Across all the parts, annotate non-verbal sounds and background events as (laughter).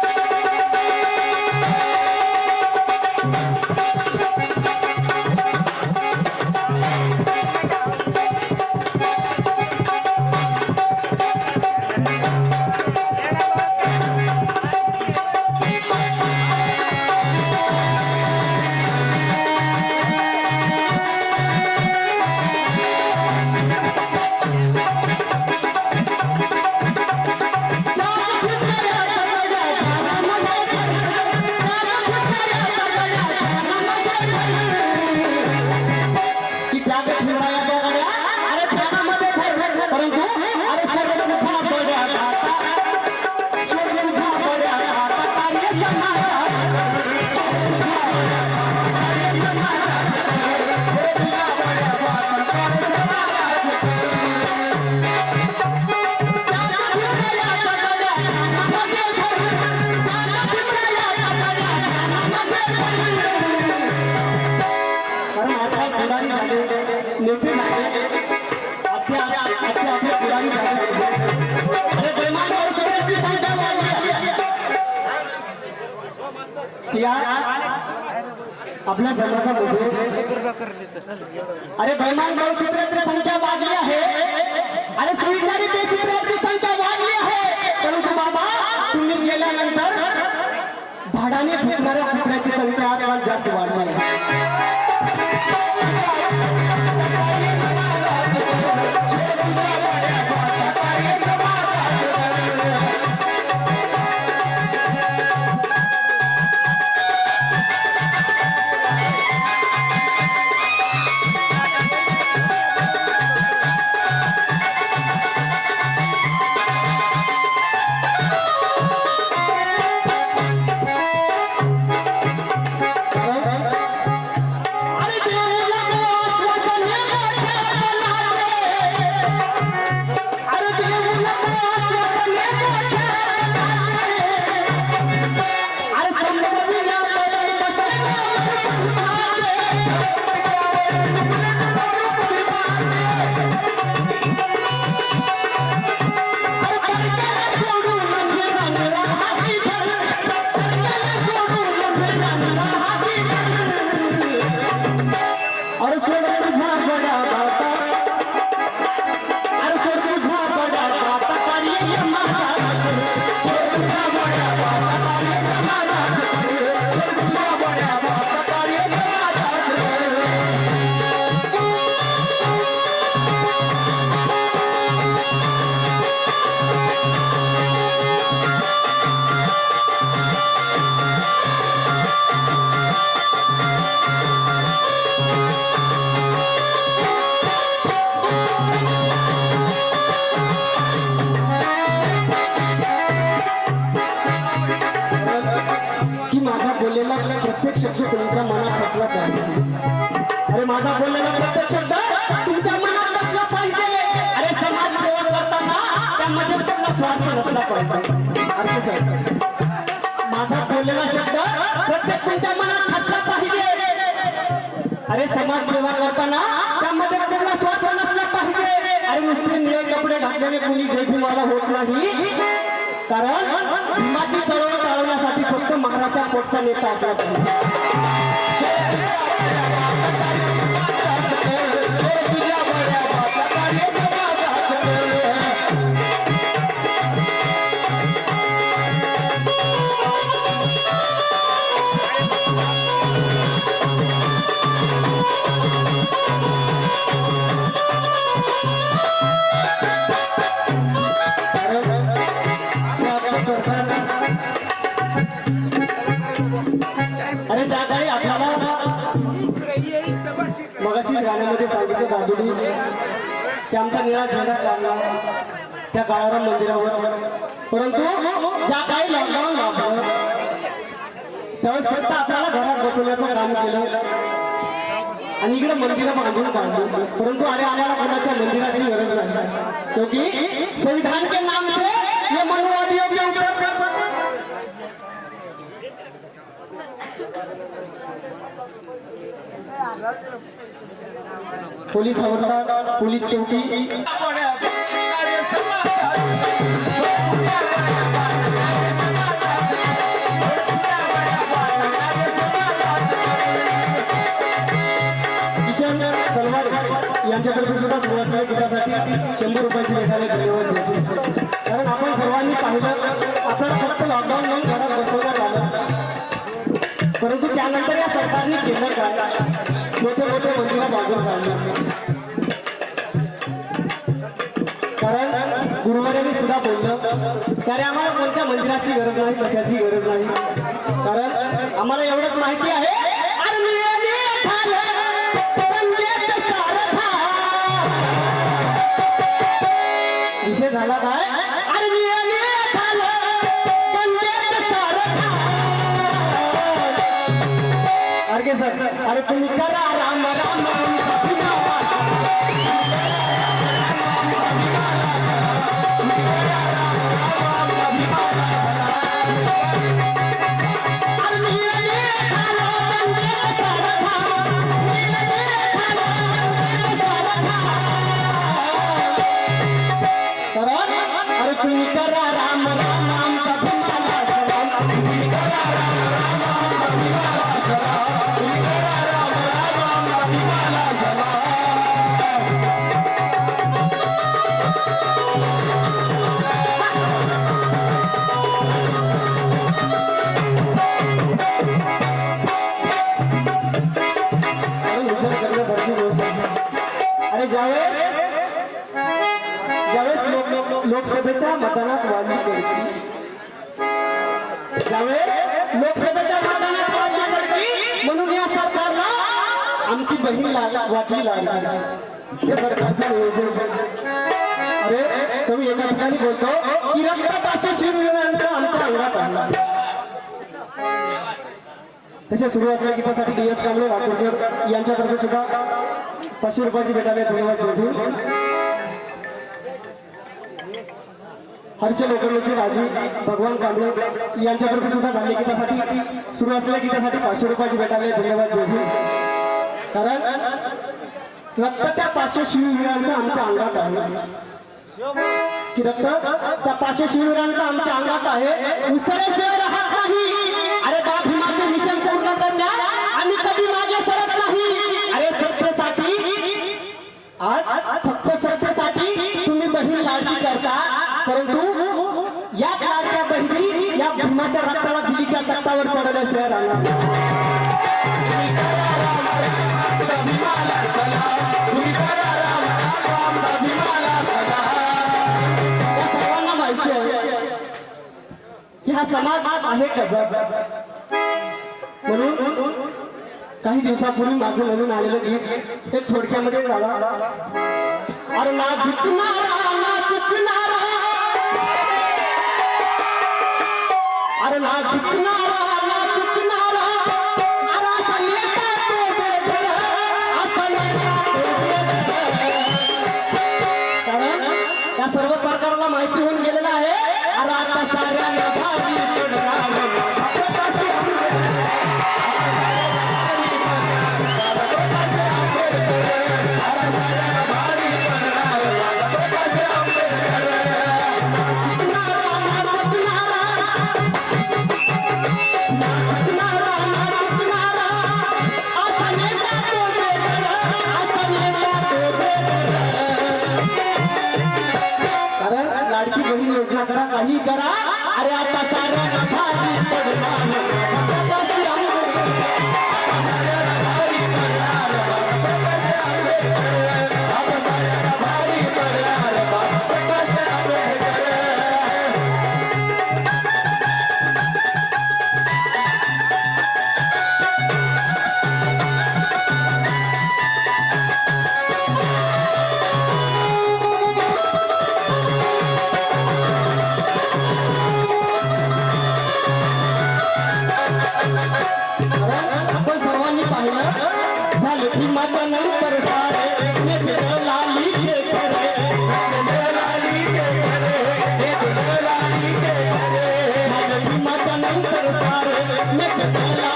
या आपल्या समाजामध्ये अरे बैमान भाऊ चित्राची संख्या वाढली आहे. अरे सुविचारी ते चित्राची संख्या वाढली आहे. परंतु बाबा तुम्ही गेल्यानंतर भाडाने फेकणाऱ्या चित्राची संख्या जास्त वाढली आहे Allah (laughs) शब्द तुमच्या मनात बसला पाहिजे. अरे माझा बोललेला प्रत्येक शब्द तुमच्या मनात बसला पाहिजे. अरे समाज सेवा करताना त्यामध्ये त्यांना स्वार्थ नसला पाहिजे. अर्थ सांगतो. माझा बोललेला शब्द प्रत्येक तुमच्या मनात बसला पाहिजे. अरे समाज सेवा करताना त्यामध्ये त्यांना स्वार्थ नसला पाहिजे. अरे नुसते निळे कपडे घातलेले कोणी जय भीमाला होत नाही. कारण भीमाची चळवळ चालवण्यासाठी फक्त महाराजा पोटचा नेता असला पाहिजे गाण्यामध्ये सांगितलं दादुडी की आमचा निळा झेंडा काढला त्या काळाराम मंदिरावर परंतु ज्या काही लॉकडाऊन लागलं त्यावेळेस फक्त आपल्याला घरात बसवण्याचं काम केलं. आणि इकडे मंदिरं बांधून काढली. परंतु अरे आम्हाला कोणाच्या मंदिराची गरज नाही. क्योंकि संविधान के नाम से ये मनुवादियों हो के ऊपर. पोलीस हवलदार पोलीस चौकी. किशन सुद्धा सुरुवातीला गीतासाठी शंभर रुपयाची भेटायला धन्यवाद देतो. कारण आपण सर्वांनी पाहिलं आता फक्त लॉकडाऊन म्हणून घरात बसवण्यात आलं. परंतु त्यानंतर या सरकारने केलं काय? मोठे म्हणजे मोठे मंदिरं बाजूला काढणार कारण गुरुवारी सुद्धा बोललं तरी आम्हाला कोणत्या मंदिराची गरज नाही कशाची गरज नाही? कारण आम्हाला एवढंच माहिती आहे. विषय झाला काय? अरे तुम्ही करा राम राम तुम्ही करा लोकसभेच्या मतदानात वाढली पडली ज्यावेळेस लोकसभेच्या मतदानात वाढली पडली म्हणून या सरकारला आमची बहीण लाग वाटली लागली हे सरकारचं नियोजन अरे तुम्ही एका ठिकाणी बोलतो की रक्तात असे शिवविरांचा आमच्या अंगात आणला. तसे सुरुवातीला गीतासाठी डी एस कांबळे राठोडकर यांच्यातर्फे सुद्धा पाचशे रुपयाची भेटायला धन्यवाद देतो हर्ष लोखंडेचे राजू भगवान कांबळे यांच्यातर्फे सुद्धा झाले गीतासाठी सुरू असलेल्या गीतासाठी पाचशे रुपयाची भेटायला धन्यवाद जोडी कारण रक्त त्या पाचशे शिववीरांचं आमच्या अंगात आहे. की रक्त त्या पाचशे शिववीरांचं आमच्या अंगात आहे. उसळेशिवाय राहत नाही. अरे बाप भीमाचे मिशन पूर्ण करण्या आम्ही कधी मागे सरत नाही. अरे सत्तेसाठी आज फक्त सत्तेसाठी तुम्ही बहीण लाडकी करता. परंतु या लाडक्या बहिणी या भीमाच्या रक्ताला दिल्लीच्या तख्तावर चढवल्याशिवाय शहराला. सर्वांना माहिती आहे की हा समाज आहे कसा म्हणून काही दिवसापूर्वी माझं म्हणून आलेलं गीत हे थोडक्यामध्ये झाला अरे ना झुकणार ना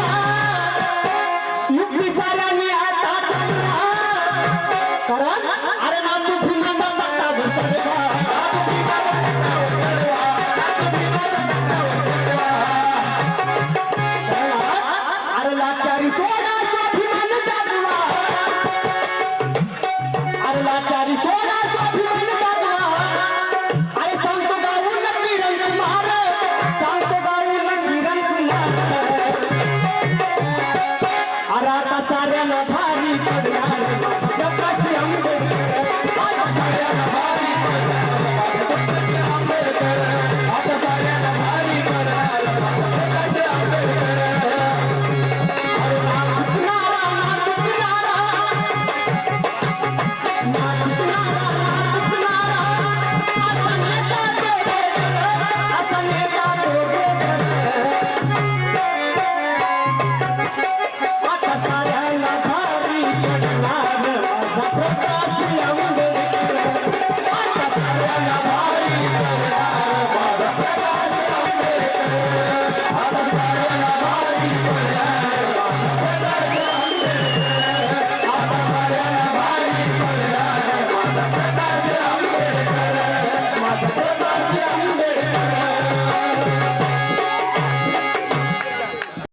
चालवा युक्ती साऱ्यांनी आता चालवा कारण अरे ना तू